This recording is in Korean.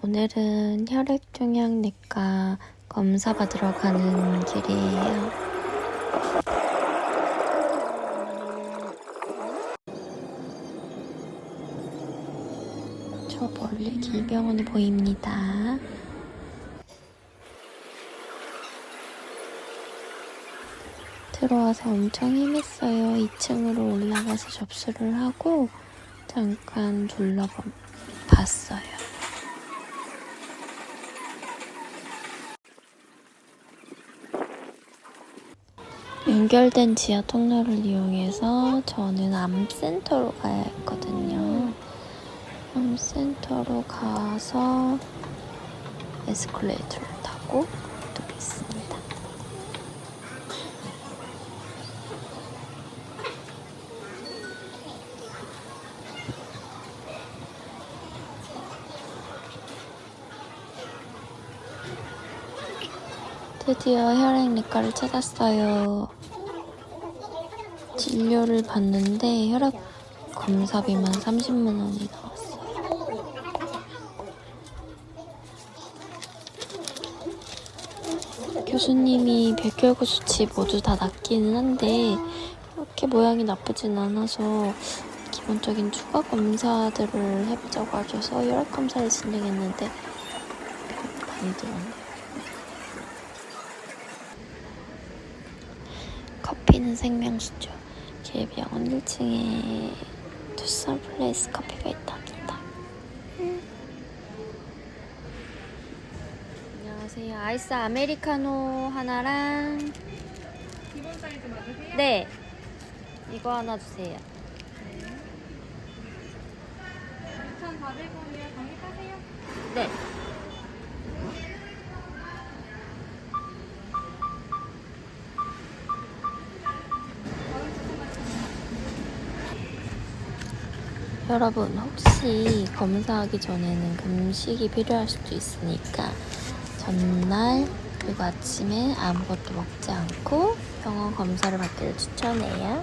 오늘은 혈액종양내과 검사 받으러 가는 길이에요. 저 멀리 길병원이 보입니다. 들어와서 엄청 헤맸어요. 2층으로 올라가서 접수를 하고 잠깐 둘러봤어요. 연결된 지하 통로를 이용해서 저는 암센터로 가야 했거든요. 암센터로 가서 에스컬레이터를 타고 도겠습니다. 드디어 혈액 내과를 찾았어요. 진료를 받는데 혈액 검사비만 30만 원이 나왔어요. 교수님이 백혈구 수치 모두 다 낮기는 한데 그렇게 모양이 나쁘진 않아서 기본적인 추가 검사들을 해보자고 하셔서 혈액 검사를 진행했는데 많이 들었네요. 커피는 생명수죠. 길병원 1층에 투썸 플레이스 커피가 있답니다. 안녕하세요. 아이스 아메리카노 하나랑 기본 사이즈 맞으세요? 네 이거 하나 주세요. 2,400원이요. 정립하세요. 네. 여러분 혹시 검사하기 전에는 금식이 필요할 수도 있으니까 전날 그리고 아침에 아무것도 먹지 않고 병원 검사를 받기를 추천해요.